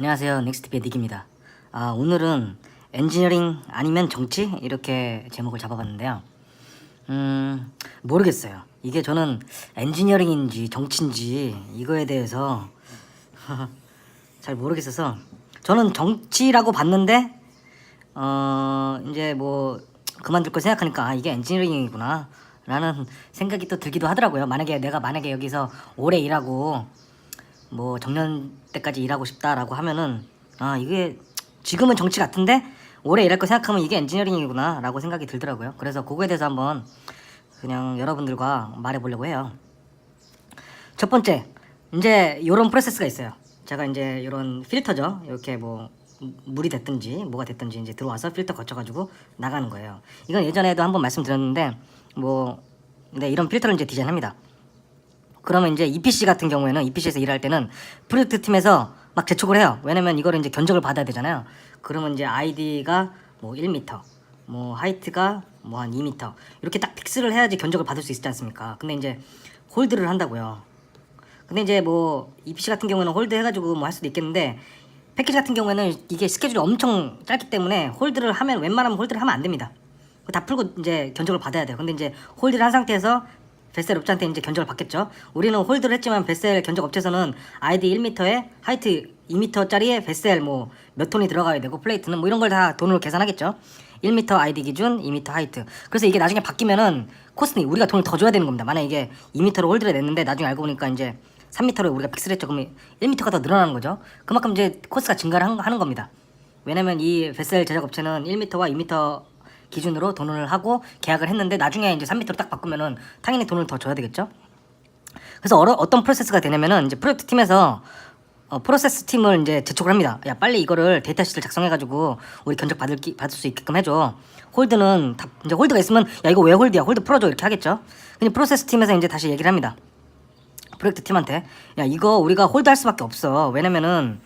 안녕하세요. 넥스트비의 닉입니다. 아, 오늘은 엔지니어링 아니면 정치 이렇게 제목을 잡아봤는데요. 음, 모르겠어요. 이게 저는 엔지니어링인지 정치인지 이거에 대해서 잘 모르겠어서 저는 정치라고 봤는데 어, 이제 뭐 그만둘 거 생각하니까 아, 이게 엔지니어링이구나 라는 생각이 또 들기도 하더라고요. 만약에 내가 만약에 여기서 오래 일하고 뭐 정년 때까지 일하고 싶다라고 하면은 아 이게 지금은 정치 같은데 오래 일할 거 생각하면 이게 엔지니어링이구나라고 생각이 들더라고요. 그래서 그거에 대해서 한번 그냥 여러분들과 말해보려고 해요. 첫 번째 이제 이런 프로세스가 있어요. 제가 이제 이런 필터죠. 이렇게 뭐 물이 됐든지 뭐가 됐든지 이제 들어와서 필터 거쳐가지고 나가는 거예요. 이건 예전에도 한번 말씀드렸는데 뭐 네, 이런 필터를 이제 디자인합니다. 그러면 이제 EPC 같은 경우에는 EPC에서 일할 때는 프로젝트 팀에서 막 재촉을 해요. 왜냐면 이거를 이제 견적을 받아야 되잖아요. 그러면 이제 아이디가 뭐 1m, 뭐 하이트가 뭐 한 2m 이렇게 딱 픽스를 해야지 견적을 받을 수 있지 않습니까? 근데 이제 홀드를 한다고요. 근데 이제 뭐 EPC 같은 경우는 홀드 해가지고 뭐 할 수도 있겠는데 패키지 같은 경우에는 이게 스케줄이 엄청 짧기 때문에 홀드를 하면 웬만하면 홀드를 하면 안 됩니다. 다 풀고 이제 견적을 받아야 돼요. 근데 이제 홀드를 한 상태에서 베셀 업체한테 이제 견적을 받겠죠. 우리는 홀드를 했지만 베셀 견적 업체에서는 아이디 1m에 하이트 2m짜리에 베셀 뭐 몇 톤이 들어가야 되고 플레이트는 뭐 이런 걸 다 돈으로 계산하겠죠. 1m 아이디 기준 2m 하이트. 그래서 이게 나중에 바뀌면은 코스트 우리가 돈을 더 줘야 되는 겁니다. 만약 이게 2m로 홀드를 냈는데 나중에 알고 보니까 이제 3m로 우리가 픽스를 했죠. 그러면 1m가 더 늘어나는 거죠. 그만큼 이제 코스가 증가를 한- 하는 겁니다. 왜냐면 이 베셀 제작 업체는 1m와 2m 기준으로 돈을 하고 계약을 했는데 나중에 이제 3m로 딱 바꾸면은 당연히 돈을 더 줘야 되겠죠. 그래서 어떤 프로세스가 되냐면은 이제 프로젝트 팀에서 어, 프로세스 팀을 이제 재촉을 합니다. 야 빨리 이거를 데이터 시트를 작성해가지고 우리 견적 받을 기, 받을 수 있게끔 해줘. 홀드는 다, 이제 홀드가 있으면 야 이거 왜 홀드야? 홀드 풀어줘 이렇게 하겠죠. 근데 프로세스 팀에서 이제 다시 얘기를 합니다. 프로젝트 팀한테 야 이거 우리가 홀드할 수밖에 없어. 왜냐면은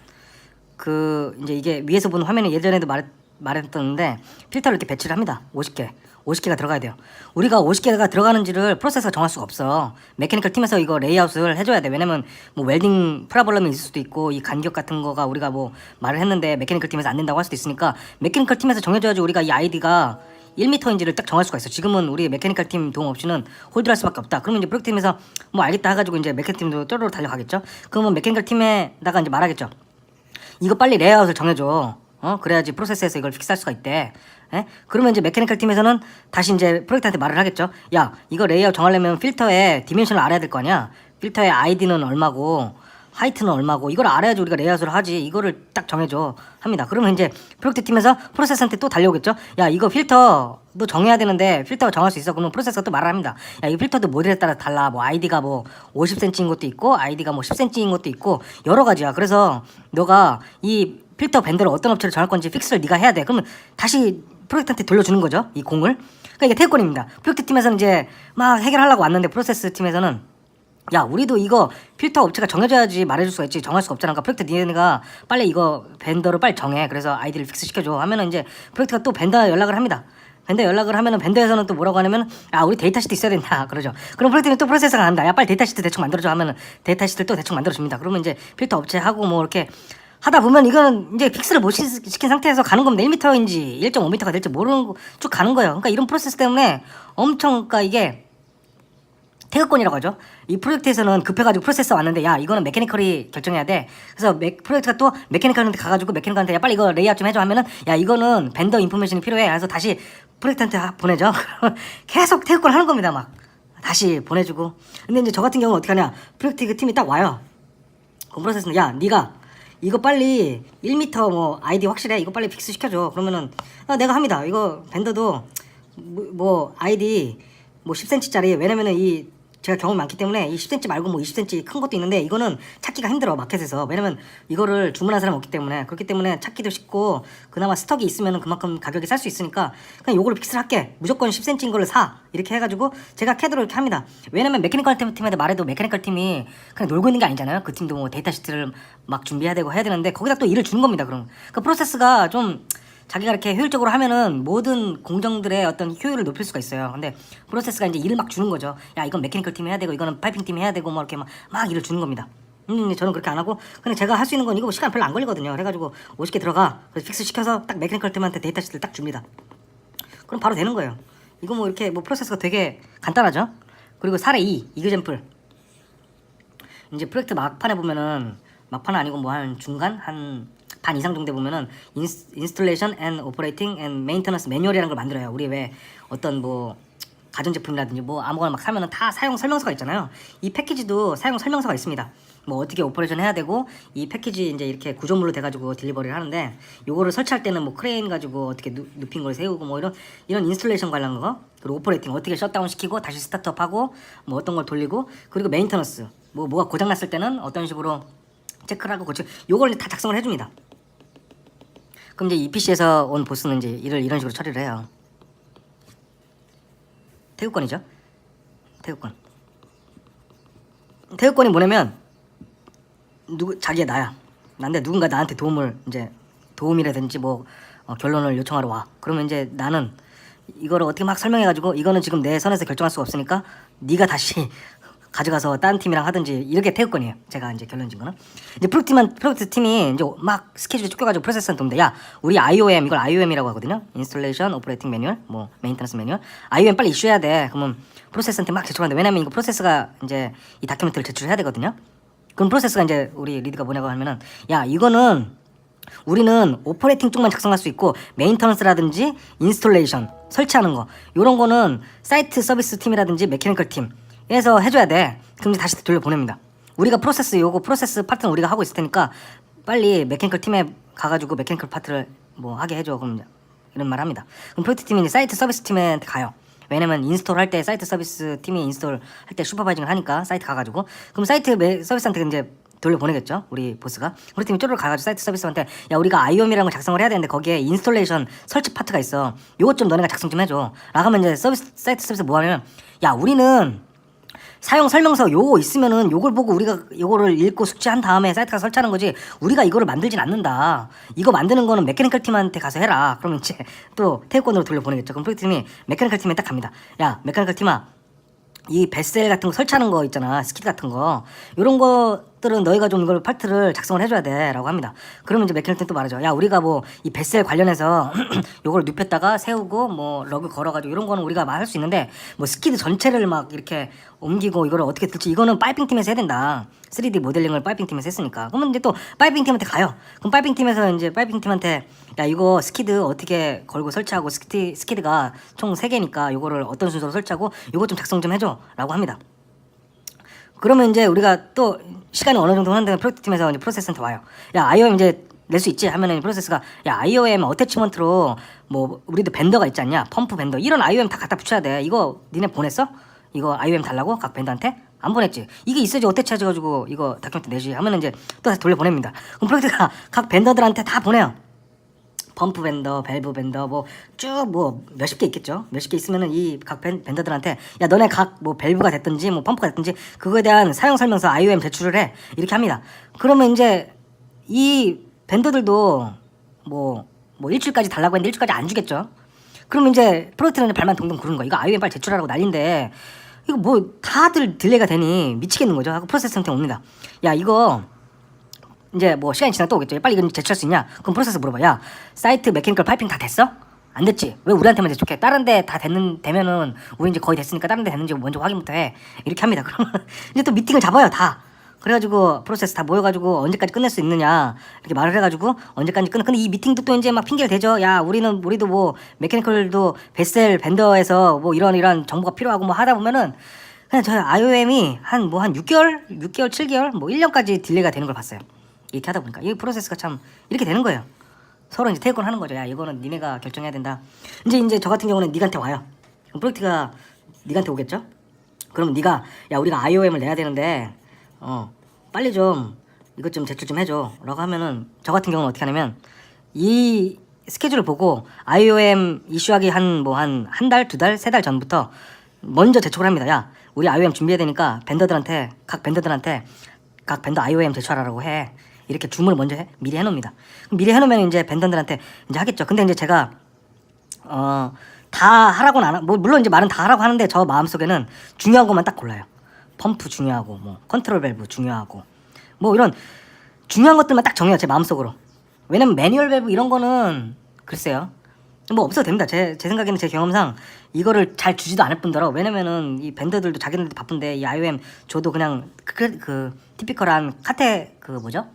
그 이제 이게 위에서 본 화면에 예전에도 말 말했었는데 필터를 이렇게 배치를 합니다. 50개. 50개가 들어가야 돼요. 우리가 50개가 들어가는지를 프로세서가 정할 수가 없어. 메케니컬 팀에서 이거 레이아웃을 해줘야 돼. 왜냐면 뭐 웰딩 프라블럼이 있을 수도 있고 이 간격 같은 거가 우리가 뭐 말을 했는데 메케니컬 팀에서 안 된다고 할 수도 있으니까 메케니컬 팀에서 정해줘야지 우리가 이 아이디가 1m인지를 딱 정할 수가 있어. 지금은 우리 메케니컬 팀 도움 없이는 홀드할 수밖에 없다. 그러면 이제 프로젝트 팀에서 뭐 알겠다 해가지고 이제 메케니컬 팀도 쪼르르 달려가겠죠. 그러면 메케니컬 팀에다가 이제 말하겠죠. 이거 빨리 레이아웃을 정해줘. 어? 그래야지 프로세스에서 이걸 픽스할 수가 있대. 예? 그러면 이제 메케니컬 팀에서는 다시 이제 프로젝트한테 말을 하겠죠. 야, 이거 레이아웃 정하려면 필터에 디멘션을 알아야 될 거 아니야. 필터의 아이디는 얼마고 하이트는 얼마고 이걸 알아야지 우리가 레이아웃을 하지. 이거를 딱 정해줘 합니다. 그러면 이제 프로젝트 팀에서 프로세스한테 또 달려오겠죠. 야, 이거 필터도 정해야 되는데 필터 정할 수 있어. 그러면 프로세스가 또 말을 합니다. 야, 이 필터도 모델에 따라 달라. 뭐 아이디가 뭐 50cm인 것도 있고 아이디가 뭐 10cm인 것도 있고 여러 가지야. 그래서 너가 이 필터 밴드를 어떤 업체로 정할 건지 픽스를 네가 해야 돼. 그러면 다시 프로젝트한테 돌려주는 거죠. 이 공을. 그러니까 이게 태권입니다. 프로젝트 팀에서는 이제 막 해결하려고 왔는데 프로세스 팀에서는 야 우리도 이거 필터 업체가 정해줘야지 말해줄 수가 있지 정할 수가 없잖아 그러니까 프로젝트 니네가 빨리 이거 벤더를 빨리 정해 그래서 아이디를 픽스 시켜줘 하면은 이제 프로젝트가 또 벤더 연락을 합니다 벤더 연락을 하면은 벤더에서는 또 뭐라고 하냐면 아 우리 데이터 시트 있어야 된다 그러죠 그럼 프로젝트는 또 프로세스가 간다 야 빨리 데이터 시트 대충 만들어줘 하면은 데이터 시트를 또 대충 만들어줍니다 그러면 이제 필터 업체하고 뭐 이렇게 하다 보면 이거는 이제 픽스를 못 시- 시킨 상태에서 가는 겁니다 1m인지 1.5m가 될지 모르는 거 쭉 가는 거예요 그러니까 이런 프로세스 때문에 엄청 그러니까 이게 태극권이라고 하죠. 이 프로젝트에서는 급해가지고 프로세서 왔는데 야 이거는 메케니컬이 결정해야 돼. 그래서 메, 프로젝트가 또 메케니컬한테 가가지고 메케니컬한테 야 빨리 이거 레이아웃 좀 해줘 하면은 야 이거는 벤더 인포메이션이 필요해. 그래서 다시 프로젝트한테 하- 보내죠. 계속 태극권 하는 겁니다 막. 다시 보내주고. 근데 이제 저 같은 경우는 어떻게 하냐. 프로젝트 그 팀이 딱 와요. 그 프로세스는 야 네가 이거 빨리 1m 뭐 아이디 확실해? 이거 빨리 픽스 시켜줘. 그러면은 아, 내가 합니다. 이거 밴더도 뭐, 뭐 아이디 뭐 10cm짜리. 왜냐면은 이 제가 경험이 많기 때문에 이 10cm 말고 뭐 20cm 큰 것도 있는데 이거는 찾기가 힘들어 마켓에서. 왜냐면 이거를 주문한 사람 없기 때문에. 그렇기 때문에 찾기도 쉽고 그나마 스톡이 있으면은 그만큼 가격이 살수 있으니까 그냥 요거를 픽스를 할게. 무조건 10cm인 거를 사. 이렇게 해가지고 제가 캐드로 이렇게 합니다. 왜냐면 메케니컬 팀- 팀한테 말해도 메케니컬 팀이 그냥 놀고 있는 게 아니잖아요. 그 팀도 뭐 데이터 시트를 막 준비해야 되고 해야 되는데 거기다 또 일을 주는 겁니다 그럼. 그 프로세스가 좀 자기가 이렇게 효율적으로 하면은 모든 공정들의 어떤 효율을 높일 수가 있어요. 근데 프로세스가 이제 일을 막 주는 거죠. 야 이건 메케니컬 팀이 해야 되고 이거는 파이핑 팀이 해야 되고 뭐 이렇게 막, 막 일을 주는 겁니다. 음, 저는 그렇게 안 하고 그냥 제가 할 수 있는 건 이거 시간 별로 안 걸리거든요. 그래가지고 50개 들어가 그래서 픽스 시켜서 딱 메케니컬 팀한테 데이터 시트를 딱 줍니다. 그럼 바로 되는 거예요. 이거 뭐 이렇게 뭐 프로세스가 되게 간단하죠. 그리고 사례 2 이그젠플 이제 프로젝트 막판에 보면은 막판은 아니고 뭐 한 중간 한 반 이상 정도 보면은 인스, 인스톨레이션 앤 오퍼레이팅 앤 메인터넌스 매뉴얼이라는 걸 만들어요. 우리 왜 어떤 뭐 가전제품이라든지 뭐 아무거나 막 사면은 다 사용 설명서가 있잖아요. 이 패키지도 사용 설명서가 있습니다. 뭐 어떻게 오퍼레이션 해야 되고 이 패키지 이제 이렇게 구조물로 돼가지고 딜리버리를 하는데 요거를 설치할 때는 뭐 크레인 가지고 어떻게 누, 눕힌 걸 세우고 뭐 이런 이런 인스톨레이션 관련 거 그리고 오퍼레이팅 어떻게 셧다운 시키고 다시 스타트업하고 뭐 어떤 걸 돌리고 그리고 메인터넌스 뭐 뭐가 고장 났을 때는 어떤 식으로 체크를 하고 고치 요걸 다 작성을 해줍니다. 그럼 이제 EPC에서 온 보스는 이제 이를 이런 식으로 처리를 해요. 태국권이죠. 태국권. 태국권이 뭐냐면 누구 자기가 나야. 난데 누군가 나한테 도움을 이제 도움이라든지 뭐 어, 결론을 요청하러 와. 그러면 이제 나는 이거를 어떻게 막 설명해가지고 이거는 지금 내 선에서 결정할 수가 없으니까 네가 다시 가져가서 다른 팀이랑 하든지 이렇게 태국권이에요. 제가 이제 결론 진 거는 이제 프로젝트 팀은 프로젝트 팀이 이제 막 스케줄이 쫓겨가지고 프로세스한테 옵니다. 야 우리 IOM 이걸 IOM이라고 하거든요. 인스톨레이션 오퍼레이팅 매뉴얼 뭐 메인터넌스 매뉴얼 IOM 빨리 이슈해야 돼. 그러면 프로세스한테 막 제출하는데 왜냐면 이거 프로세스가 이제 이 다큐멘트를 제출해야 되거든요. 그럼 프로세스가 이제 우리 리드가 뭐냐고 하면은 야 이거는 우리는 오퍼레이팅 쪽만 작성할 수 있고 메인터넌스라든지 인스톨레이션 설치하는 거 이런 거는 사이트 서비스 팀이라든지 메케니컬 팀 에서 해줘야 돼. 그럼 다시 돌려 보냅니다. 우리가 프로세스 요거 프로세스 파트는 우리가 하고 있을 테니까 빨리 메케니컬 팀에 가가지고 메케니컬 파트를 뭐 하게 해줘. 그럼 이런 말 합니다. 그럼 프로젝트 팀이 이제 사이트 서비스 팀한테 가요. 왜냐면 인스톨 할 때 사이트 서비스 팀이 인스톨 할 때 슈퍼바이징을 하니까 사이트 가가지고 그럼 사이트 메, 서비스한테 이제 돌려 보내겠죠 우리 보스가 우리 팀이 쪼르르 가가지고 사이트 서비스한테 야 우리가 IOM이라는 걸 작성을 해야 되는데 거기에 인스톨레이션 설치 파트가 있어 요것 좀 너네가 작성 좀 해줘 라고 하면 이제 서비스 사이트 서비스 뭐 하냐면 야 우리는 사용 설명서 요거 있으면은 요걸 보고 우리가 요거를 읽고 숙지한 다음에 사이트가 설치하는 거지 우리가 이거를 만들진 않는다. 이거 만드는 거는 메케니컬 팀한테 가서 해라. 그러면 이제 또 태권으로 돌려보내겠죠. 그럼 프로젝트 팀이 메케니컬 팀에 딱 갑니다. 야 메케니컬 팀아 이 뱃셀 같은 거 설치하는 거 있잖아. 스킷 같은 거. 요런 것들은 너희가 좀 이걸 파트를 작성을 해줘야 돼라고 합니다. 그러면 이제 메케니컬 팀또 말하죠. 야 우리가 뭐이 뱃셀 관련해서 요걸 눕혔다가 세우고 뭐 러그 걸어가지고 이런 거는 우리가 할수 있는데 뭐 스키드 전체를 막 이렇게 옮기고 이거를 어떻게 들지 이거는 파이핑 팀에서 해야 된다. 3D 모델링을 파이핑 팀에서 했으니까. 그러면 이제 또 파이핑 팀한테 가요. 그럼 파이핑 팀에서 이제 파이핑 팀한테 야 이거 스키드 어떻게 걸고 설치하고 스키드, 스키드가 총 3개니까 요거를 어떤 순서로 설치하고 요거 좀 작성 좀 해줘 라고 합니다 그러면 이제 우리가 또 시간이 어느 정도 하는데 프로젝트 팀에서 이제 프로세스한테 와요. 야 IOM 이제 낼 수 있지 하면은 프로세스가 야 IOM 어태치먼트로 뭐 우리도 벤더가 있지 않냐 펌프 벤더 이런 IOM 다 갖다 붙여야 돼. 이거 니네 보냈어? 이거 IOM 달라고 각 벤더한테 안 보냈지. 이게 있어야지 어태치 해가지고 이거 다큐멘트 내지 하면은 이제 또 다시 돌려 보냅니다. 그럼 프로젝트가 각 벤더들한테 다 보내요. 펌프 벤더, 밸브 벤더 뭐 쭉 뭐 몇십 개 있겠죠. 몇십 개 있으면은 이각 벤더들한테 야 너네 각 뭐 밸브가 됐든지 뭐 펌프가 됐든지 그거에 대한 사용 설명서 IOM 제출을 해 이렇게 합니다. 그러면 이제 이 벤더들도 뭐뭐 일주일까지 달라고 했는데 일주일까지 안 주겠죠. 그러면 이제 프로젝트는 발만 동동 구르는 거야. 이거 IOM 빨리 제출하라고 난리인데 이거 뭐 다들 딜레이가 되니 미치겠는 거죠. 하고 프로세스한테 옵니다. 야 이거 이제 뭐 시간이 지나 또 오겠죠. 빨리 이건 제출할 수 있냐? 그럼 프로세스 물어봐. 야, 사이트 메케니컬 파이핑 다 됐어? 안 됐지? 왜 우리한테만 제출해? 다른 데 다 됐는, 되면은, 우리 이제 거의 됐으니까 다른 데 됐는지 먼저 확인부터 해. 이렇게 합니다. 그러면 이제 또 미팅을 잡아요, 다. 그래가지고 프로세스 다 모여가지고 언제까지 끝낼 수 있느냐 이렇게 말을 해가지고 언제까지 끝내 근데 이 미팅도 또 이제 막 핑계를 대죠 야 우리는 우리도 뭐 메케니컬도 베셀 벤더에서 뭐 이런 이런 정보가 필요하고 뭐 하다 보면은 그냥 저 IOM이 한뭐 한 6개월 6개월 7개월 뭐 1년까지 딜레이가 되는 걸 봤어요 이렇게 하다 보니까 이 프로세스가 참 이렇게 되는 거예요. 서로 이제 태권 하는 거죠. 야 이거는 니네가 결정해야 된다. 이제 이제 저 같은 경우는 니한테 와요. 그럼 프로젝트가 니한테 오겠죠? 그러면 니가 야 우리가 IOM을 내야 되는데 어 빨리 좀 이것 좀 제출 좀 해줘라고 하면은 저 같은 경우는 어떻게 하냐면 이 스케줄을 보고 IOM 이슈하기 한 뭐 한 한 달, 두 달, 세 달 전부터 먼저 제출을 합니다. 야, 우리 IOM 준비해야 되니까 벤더들한테 각 벤더들한테 각 벤더 IOM 제출하라고 해. 이렇게 주문을 먼저 해, 미리 해놓습니다. 미리 해놓으면 이제 벤더들한테 이제 하겠죠. 근데 이제 제가 어 다 하라고는 안 하, 뭐 물론 이제 말은 다 하라고 하는데 저 마음 속에는 중요한 것만 딱 골라요. 펌프 중요하고 뭐 컨트롤 밸브 중요하고 뭐 이런 중요한 것들만 딱 정해요 제 마음속으로 왜냐면 매뉴얼 밸브 이런 거는 글쎄요 뭐 없어도 됩니다 제, 제 생각에는 제 경험상 이거를 잘 주지도 않을 뿐더러 왜냐면은 이 밴더들도 자기들도 바쁜데 이 IOM 줘도 그냥 그, 그 티피컬한 카테 그 뭐죠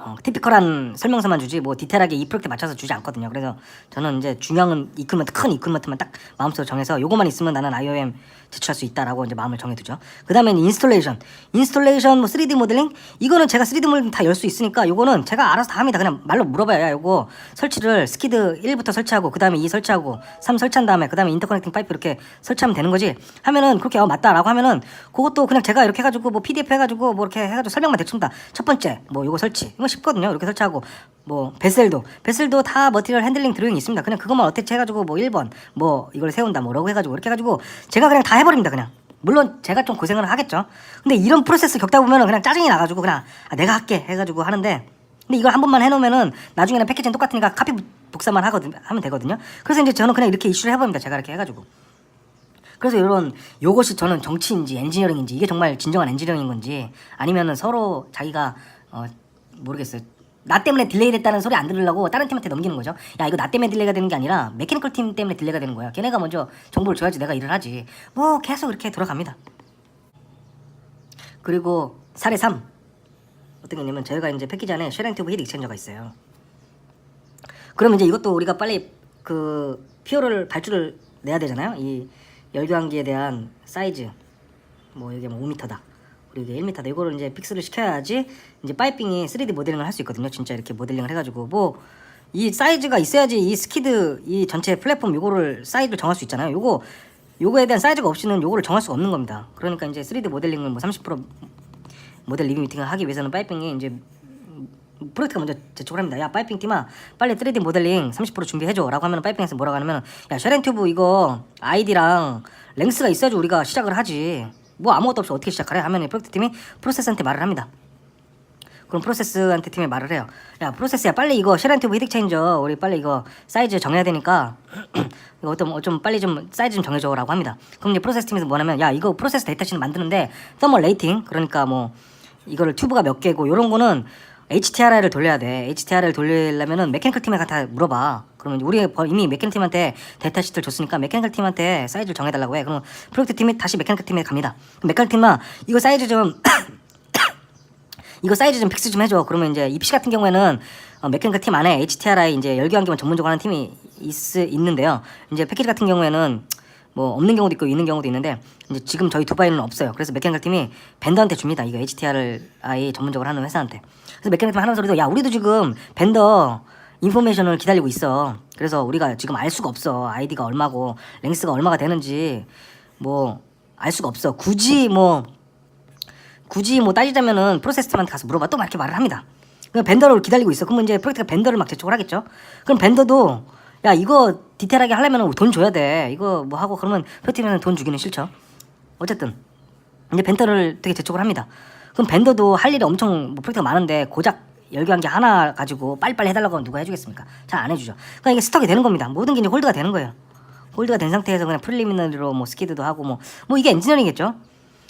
어, 티피컬한 설명서만 주지 뭐 디테일하게 이 프로젝트에 맞춰서 주지 않거든요. 그래서 저는 이제 중요한 이퀄먼트 큰 이퀄먼트만 딱 마음속으로 정해서 요거만 있으면 나는 IOM 제출할 수 있다라고 이제 마음을 정해두죠. 그 다음에는 인스톨레이션, 인스톨레이션 뭐 3D 모델링 이거는 제가 3D 모델링 다 열 수 있으니까 요거는 제가 알아서 다 합니다. 그냥 말로 물어봐야 야 요거 설치를 스키드 1부터 설치하고 그 다음에 2 설치하고 3 설치한 다음에 그 다음에 인터커넥팅 파이프 이렇게 설치하면 되는 거지. 하면은 그렇게 어 맞다라고 하면은 그것도 그냥 제가 이렇게 해가지고 뭐 PDF 해가지고 뭐 이렇게 해가지고 설명만 대충 다첫 번째 뭐 요거 설치 이거 쉽거든요. 이렇게 설치하고 뭐 베셀도 베셀도 다 머티리얼 핸들링 드로잉 있습니다. 그냥 그것만 어택치 해가지고 뭐 1번 뭐 이걸 세운다 뭐라고 해가지고 이렇게 해가지고 제가 그냥 다 해버립니다. 그냥 물론 제가 좀 고생을 하겠죠. 근데 이런 프로세스 겪다 보면은 그냥 짜증이 나가지고 그냥 아, 내가 할게 해가지고 하는데 근데 이걸 한 번만 해놓으면은 나중에는 패키지는 똑같으니까 카피 복사만 하거든 하면 되거든요. 그래서 이제 저는 그냥 이렇게 이슈를 해버립니다. 제가 이렇게 해가지고. 그래서 이런 요것이 저는 정치인지 엔지니어링인지 이게 정말 진정한 엔지니어링인 건지 아니면은 서로 자기가 어 모르겠어요. 나 때문에 딜레이 됐다는 소리 안 들으려고 다른 팀한테 넘기는 거죠. 야 이거 나 때문에 딜레이가 되는 게 아니라 메케니컬 팀 때문에 딜레이가 되는 거야. 걔네가 먼저 정보를 줘야지 내가 일을 하지. 뭐 계속 이렇게 돌아갑니다. 그리고 사례 3 어떤 게 있냐면 저희가 이제 패키지 안에 쉐링 튜브 힐 익스체인저가 있어요. 그럼 이제 이것도 우리가 빨리 그 피오를 발주를 내야 되잖아요. 이 열교환기에 대한 사이즈 뭐 이게 뭐 5m다. 그리고 이게 1m다. 이거를 이제 픽스를 시켜야지 이제 파이핑이 3D 모델링을 할 수 있거든요. 진짜 이렇게 모델링을 해가지고 뭐 이 사이즈가 있어야지 이 스키드 이 전체 플랫폼 요거를 사이즈를 정할 수 있잖아요. 요거 요거에 대한 사이즈가 없이는 요거를 정할 수가 없는 겁니다. 그러니까 이제 3D 모델링을 뭐 30% 모델 리뷰 미팅을 하기 위해서는 파이핑이 이제 프로젝트가 먼저 제출을 합니다. 야 파이핑 팀아 빨리 3D 모델링 30% 준비해줘 라고 하면 파이핑에서 뭐라고 하냐면 야 쉐렌 튜브 이거 아이디랑 랭스가 있어야지 우리가 시작을 하지 뭐 아무것도 없이 어떻게 시작하래 하면 이 프로젝트 팀이 프로세스한테 말을 합니다. 그럼 프로세스한테 팀이 말을 해요. 야 프로세스야 빨리 이거 쉐렌 튜브 히딩 체인저 우리 빨리 이거 사이즈 정해야 되니까 이거 어떤 좀 빨리 좀 사이즈 좀 정해줘라고 합니다. 그럼 이제 프로세스 팀에서 뭐냐면 야 이거 프로세스 데이터शी트 만드는데 서멀 레이팅 그러니까 뭐 이거를 튜브가 몇 개고 요런 거는 HTRI를 돌려야 돼. HTRI를 돌리려면은 메케니컬 팀에 다 물어봐. 그러면 우리 이미 메케니컬 팀한테 데이터 시트를 줬으니까 메케니컬 팀한테 사이즈를 정해달라고 해. 그럼 프로젝트 팀이 다시 메케니컬 팀에 갑니다. 메케니컬 팀아 이거 사이즈 좀 이거 사이즈 좀 픽스 좀 해줘. 그러면 이제 입시 같은 경우에는 어, 메케니컬 팀 안에 HTRI 이제 열교환기만 전문적으로 하는 팀이 있, 있는데요. 이제 패키지 같은 경우에는 뭐 없는 경우도 있고 있는 경우도 있는데 이제 지금 저희 두바이는 없어요. 그래서 메케니컬 팀이 밴더한테 줍니다. 이거 HTRI 전문적으로 하는 회사한테. 그래서 메케니컬 팀 하는 소리도 야 우리도 지금 밴더 인포메이션을 기다리고 있어. 그래서 우리가 지금 알 수가 없어. 아이디가 얼마고 랭스가 얼마가 되는지 뭐 알 수가 없어. 굳이 뭐 굳이 뭐 따지자면은 프로세스한테 가서 물어봐 또 막 이렇게 말을 합니다. 그럼 밴더를 기다리고 있어. 그러면 이제 프로젝트가 밴더를 막 제출을 하겠죠. 그럼 밴더도 야 이거 디테일하게 하려면 돈 줘야 돼. 이거 뭐 하고 그러면 프로젝트는 돈 주기는 싫죠. 어쨌든 이제 밴더를 되게 제출을 합니다. 그럼 밴더도 할 일이 엄청 뭐 프로젝트가 많은데 고작 열교한 게 하나 가지고 빨리빨리 해달라고 누가 해주겠습니까? 잘 안 해주죠. 그러니까 이게 스톡이 되는 겁니다. 모든 게 이제 홀드가 되는 거예요. 홀드가 된 상태에서 그냥 프리리미너리로 뭐 스키드도 하고 뭐뭐 이게 엔지니어링이겠죠.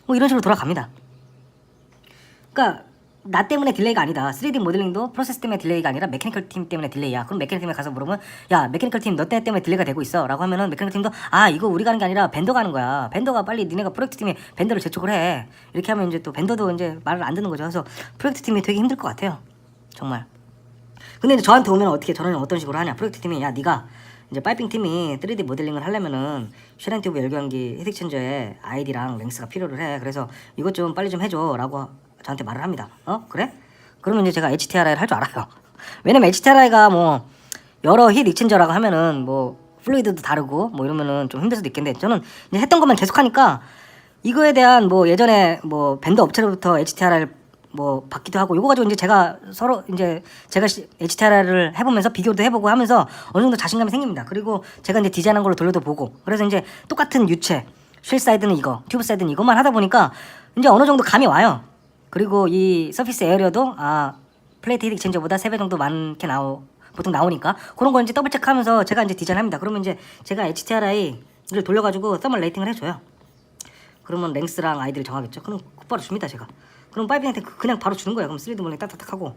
뭐 이런 식으로 돌아갑니다. 그러니까 나 때문에 딜레이가 아니다. 3D 모델링도 프로세스 때문에 딜레이가 아니라 메케니컬 팀 때문에 딜레이야. 그럼 메케니컬 팀에 가서 물으면 야 메케니컬 팀 너 때문에 딜레이가 되고 있어 라고 하면은 메케니컬 팀도 아 이거 우리가 하는 게 아니라 벤더가 하는 거야. 벤더가 빨리 니네가 프로젝트 팀에 벤더를 재촉을 해. 이렇게 하면 이제 또 벤더도 이제 말을 안 듣는 거죠. 그래서 프로젝트 팀이 되게 힘들 것 같아요. 정말. 근데 이제 저한테 오면 어떻게 저는 어떤 식으로 하냐? 프로젝트 팀이 야 네가 이제 파이핑 팀이 3D 모델링을 하려면은 쉐렌 튜브 열교환기 헤드 체인저에 아이디랑 랭스가 필요를 해. 그래서 이것 좀 빨리 좀 해줘라고 저한테 말을 합니다. 어 그래? 그러면 이제 제가 HTRI를 할 줄 알아요. 왜냐면 HTRI가 뭐 여러 힐 익체인저라고 하면은 뭐 플루이드도 다르고 뭐 이러면은 좀 힘들 수도 있겠는데 저는 이제 했던 것만 계속 하니까 이거에 대한 뭐 예전에 뭐 밴더 업체로부터 HTRI를 뭐 받기도 하고 요거 가지고 이제 제가 서로 이제 제가 HTRI를 해보면서 비교도 해보고 하면서 어느 정도 자신감이 생깁니다. 그리고 제가 이제 디자인한 걸로 돌려도 보고 그래서 이제 똑같은 유체 쉘 사이드는 이거 튜브 사이드는 이것만 하다 보니까 이제 어느 정도 감이 와요. 그리고 이 서피스 에어리어도 아 플레이트 힐 익체인저보다 3배 정도 많게 나오 보통 나오니까 그런 걸 이제 더블 체크하면서 제가 이제 디자인합니다. 그러면 이제 제가 HTRI를 돌려가지고 서멀 레이팅을 해줘요. 그러면 랭스랑 아이디를 정하겠죠. 그럼 곧바로 줍니다 제가. 그럼 파이핑한테 그- 그냥 바로 주는 거야. 그럼 3D 모델링 딱딱딱 하고.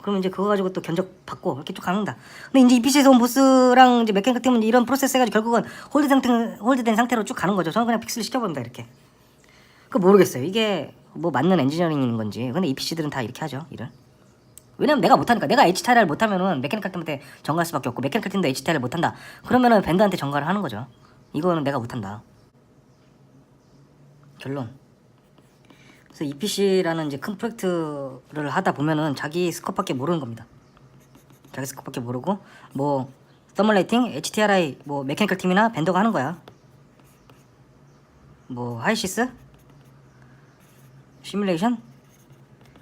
그러면 이제 그거 가지고 또 견적 받고 이렇게 쭉 가는다. 근데 이제 EPC에서 온 보스랑 이제 메카닉 때문에 이런 프로세스 해가지고 결국은 홀드 상태, 홀드된 상태로 쭉 가는 거죠. 저는 그냥 픽스를 시켜버립니다. 이렇게. 그 모르겠어요. 이게 뭐 맞는 엔지니어링인 건지. 근데 EPC들은 다 이렇게 하죠. 일을. 왜냐면 내가 못하니까 내가 HTR을 못하면은 메카니컬 팀한테 전가할 수밖에 없고 메카니컬 팀도 HTR을 못한다 그러면은 밴드한테 전가를 하는 거죠 이거는 내가 못한다 결론 그래서 EPC라는 이제 큰 프로젝트를 하다 보면은 자기 스코프밖에 모르는 겁니다 자기 스코프밖에 모르고 뭐 서멀레이팅, HTRI 뭐 메카니컬 팀이나 밴더가 하는 거야 뭐 하이시스 시뮬레이션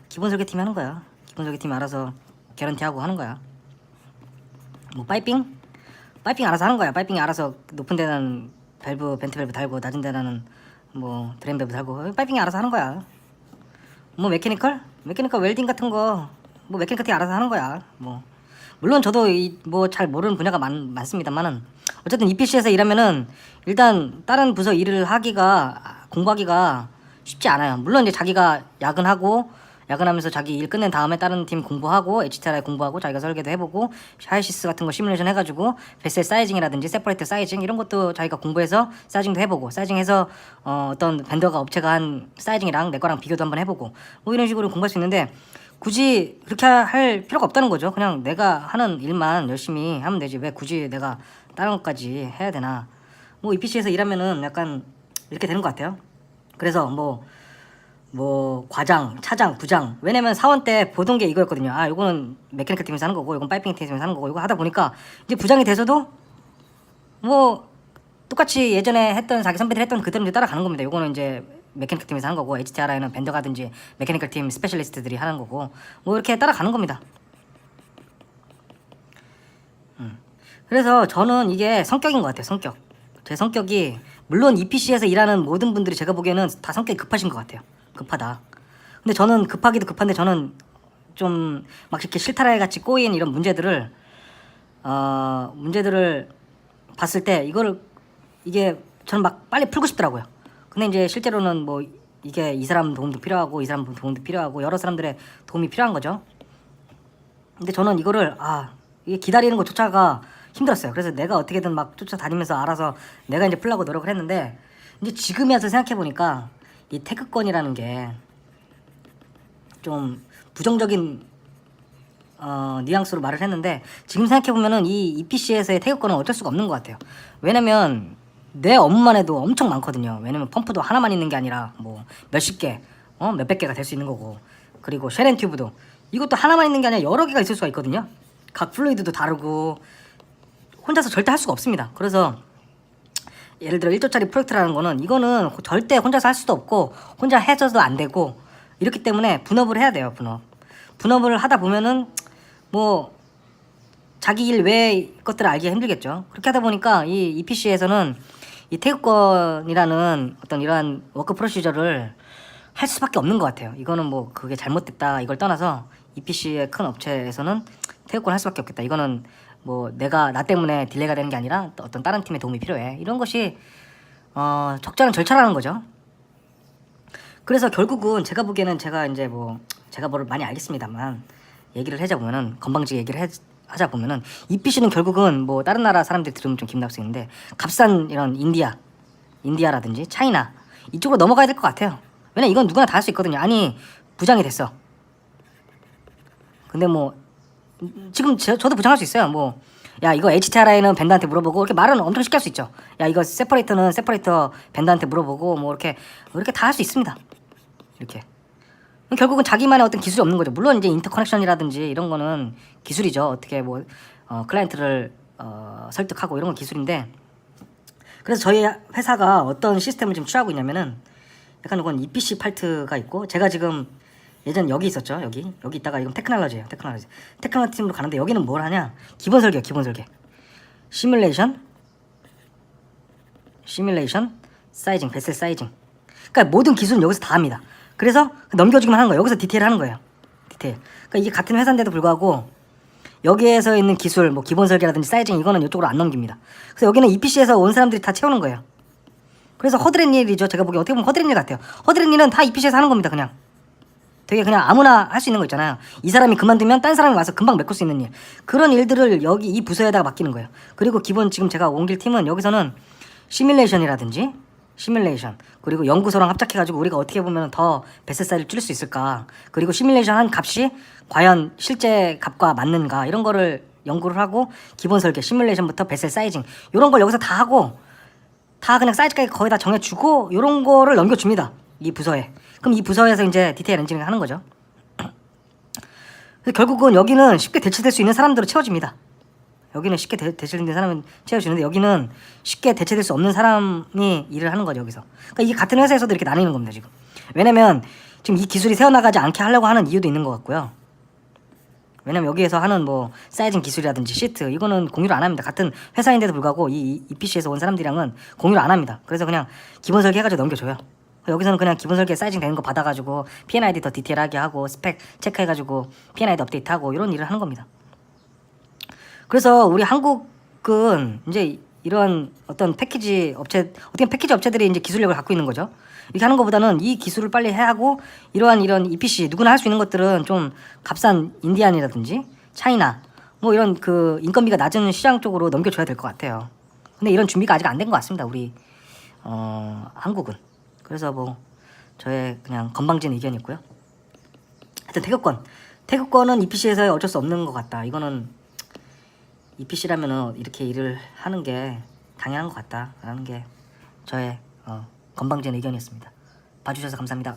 기본 설계팀이 하는 거야. 기본 설계팀이 알아서 개런티하고 하는 거야. 뭐 파이핑? 파이핑 알아서 하는 거야. 파이핑이 알아서 높은 데는 밸브, 벤트 밸브 달고 낮은 데는 뭐 드레인 밸브 달고 파이핑이 알아서 하는 거야. 뭐 메케니컬? 메케니컬 웰딩 같은 거 뭐 메케니컬 팀이 알아서 하는 거야. 뭐 물론 저도 뭐 잘 모르는 분야가 많, 많습니다만은 어쨌든 EPC에서 일하면은 일단 다른 부서 일을 하기가 공부하기가 쉽지 않아요. 물론 이제 자기가 야근하고 야근하면서 자기 일 끝낸 다음에 다른 팀 공부하고 HTRI 공부하고 자기가 설계도 해보고 하이시스 같은 거 시뮬레이션 해가지고 베셀 사이징이라든지 세퍼레이트 사이징 이런 것도 자기가 공부해서 사이징도 해보고 사이징해서 어, 어떤 벤더가 업체가 한 사이징이랑 내 거랑 비교도 한번 해보고 뭐 이런 식으로 공부할 수 있는데 굳이 그렇게 할 필요가 없다는 거죠. 그냥 내가 하는 일만 열심히 하면 되지 왜 굳이 내가 다른 것까지 해야 되나? 뭐 EPC에서 일하면은 약간 이렇게 되는 것 같아요. 그래서 뭐 뭐 과장, 차장, 부장. 왜냐면 사원 때 보던 게 이거였거든요. 아, 요거는 메카니컬 팀에서 하는 거고, 요건 파이핑 팀에서 하는 거고, 이거 하다 보니까 이제 부장이 돼서도 뭐 똑같이 예전에 했던 자기 선배들 했던 그대로 이제 따라가는 겁니다. 요거는 이제 메카니컬 팀에서 하는 거고, HTRI는 벤더가든지 메카니컬 팀 스페셜리스트들이 하는 거고, 뭐 이렇게 따라가는 겁니다. 음. 그래서 저는 이게 성격인 것 같아요. 성격. 제 성격이 물론 EPC에서 일하는 모든 분들이 제가 보기에는 다 성격이 급하신 것 같아요. 급하다. 근데 저는 급하기도 급한데 저는 좀 막 이렇게 실타래 같이 꼬인 이런 문제들을 어 문제들을 봤을 때 이거를 이게 저는 막 빨리 풀고 싶더라고요. 근데 이제 실제로는 뭐 이게 이 사람 도움도 필요하고 이 사람 도움도 필요하고 여러 사람들의 도움이 필요한 거죠. 근데 저는 이거를 아 이게 기다리는 것조차가 힘들었어요. 그래서 내가 어떻게든 막 쫓아다니면서 알아서 내가 이제 풀려고 노력을 했는데 이제 와서 생각해 보니까 이 태극권이라는 게 좀 부정적인 어, 뉘앙스로 말을 했는데 지금 생각해 보면은 이 EPC에서의 태극권은 어쩔 수가 없는 것 같아요. 왜냐면 내 업무만 해도 엄청 많거든요. 왜냐면 펌프도 하나만 있는 게 아니라 뭐 몇십 개, 어 몇백 개가 될 수 있는 거고 그리고 쉐렌 튜브도 이것도 하나만 있는 게 아니라 여러 개가 있을 수가 있거든요. 각 플루이드도 다르고 혼자서 절대 할 수가 없습니다. 그래서 예를 들어 1조짜리 프로젝트라는 거는 이거는 절대 혼자서 할 수도 없고 혼자 해서도 안 되고 이렇기 때문에 분업을 해야 돼요. 분업. 분업을 하다 보면은 뭐 자기 일 외의 것들을 알기가 힘들겠죠. 그렇게 하다 보니까 이 EPC에서는 이 태극권이라는 어떤 이러한 워크 프로시저를 할 수밖에 없는 것 같아요. 이거는 뭐 그게 잘못됐다 이걸 떠나서 EPC의 큰 업체에서는 태극권 할 수밖에 없겠다. 이거는 뭐 내가 나 때문에 딜레이가 되는 게 아니라 또 어떤 다른 팀의 도움이 필요해. 이런 것이 어 적절한 절차라는 거죠. 그래서 결국은 제가 보기에는 제가 이제 뭐 제가 뭐를 많이 알겠습니다만 얘기를 하자 보면은 건방지게 얘기를 해, 하자 보면은 EPC는 결국은 뭐 다른 나라 사람들이 들으면 좀 기분 나쁠 수 있는데 값싼 이런 인디아 인디아라든지 차이나 이쪽으로 넘어가야 될 것 같아요. 왜냐 이건 누구나 다 할 수 있거든요. 아니 부장이 됐어. 근데 뭐 음, 지금 저, 저도 부장할 수 있어요. 뭐 야 이거 HTRI는 밴드한테 물어보고 이렇게 말은 엄청 쉽게 할 수 있죠. 야 이거 세퍼레이터는 세퍼레이터 밴드한테 물어보고 뭐 이렇게 이렇게 다 할 수 있습니다. 이렇게 결국은 자기만의 어떤 기술이 없는 거죠. 물론 이제 인터커넥션이라든지 이런 거는 기술이죠. 어떻게 뭐 어, 클라이언트를 어, 설득하고 이런 건 기술인데 그래서 저희 회사가 어떤 시스템을 지금 취하고 있냐면은 약간 이건 EPC 팔트가 있고 제가 지금 예전 여기 있었죠 여기? 여기 있다가 이건 테크놀로지예요 테크놀로지. 테크놀로지 팀으로 가는데 여기는 뭘 하냐? 기본 설계요 기본 설계. 시뮬레이션? 시뮬레이션? 사이징 베셀 사이징. 그러니까 모든 기술은 여기서 다 합니다. 그래서 넘겨주기만 하는 거예요. 여기서 디테일 하는 거예요. 디테일. 그러니까 이게 같은 회사인데도 불구하고 여기에서 있는 기술 뭐 기본 설계라든지 사이징 이거는 이쪽으로 안 넘깁니다. 그래서 여기는 EPC에서 온 사람들이 다 채우는 거예요. 그래서 허드렛 일이죠. 제가 보기엔 어떻게 보면 허드렛 일 같아요. 허드렛 일은 다 EPC에서 하는 겁니다 그냥 되게 그냥 아무나 할 수 있는 거 있잖아요. 이 사람이 그만두면 딴 사람이 와서 금방 메꿀 수 있는 일. 그런 일들을 여기 이 부서에다가 맡기는 거예요. 그리고 기본 지금 제가 옮길 팀은 여기서는 시뮬레이션이라든지 시뮬레이션 그리고 연구소랑 합작해가지고 우리가 어떻게 보면 더 베스 사이즈를 줄일 수 있을까 그리고 시뮬레이션 한 값이 과연 실제 값과 맞는가 이런 거를 연구를 하고 기본 설계 시뮬레이션부터 베셀 사이징 이런 걸 여기서 다 하고 다 그냥 사이즈까지 거의 다 정해주고 이런 거를 넘겨줍니다 이 부서에 그럼 이 부서에서 이제 디테일 엔지니어링 하는 거죠. 결국은 여기는 쉽게 대체될 수 있는 사람들로 채워집니다. 여기는 쉽게 대, 대체되는 사람은 채워주는데 여기는 쉽게 대체될 수 없는 사람이 일을 하는 거죠 여기서. 그러니까 이게 같은 회사에서도 이렇게 나뉘는 겁니다 지금. 왜냐면 지금 이 기술이 새어나가지 않게 하려고 하는 이유도 있는 것 같고요. 왜냐면 여기에서 하는 뭐 사이징 기술이라든지 시트 이거는 공유를 안 합니다. 같은 회사인데도 불구하고 이 EPC에서 온 사람들이랑은 공유를 안 합니다. 그래서 그냥 기본 설계 해가지고 넘겨줘요 여기서는 그냥 기본 설계 사이징 되는 거 받아가지고 P&ID 더 디테일하게 하고 스펙 체크해가지고 P&ID 업데이트하고 이런 일을 하는 겁니다 그래서 우리 한국은 이제 이런 어떤 패키지 업체 어떻게 패키지 업체들이 이제 기술력을 갖고 있는 거죠. 이렇게 하는 것보다는 이 기술을 빨리 해 하고 이러한 이런 EPC 누구나 할 수 있는 것들은 좀 값싼 인디안이라든지 차이나 뭐 이런 그 인건비가 낮은 시장 쪽으로 넘겨줘야 될 것 같아요. 근데 이런 준비가 아직 안 된 것 같습니다. 우리 어 한국은 그래서 뭐 저의 그냥 건방진 의견이고요. 하여튼 태극권 태극권은 EPC에서 어쩔 수 없는 것 같다. 이거는 EPC라면은 이렇게 일을 하는 게 당연한 것 같다라는 게 저의 어, 건방진 의견이었습니다. 봐주셔서 감사합니다.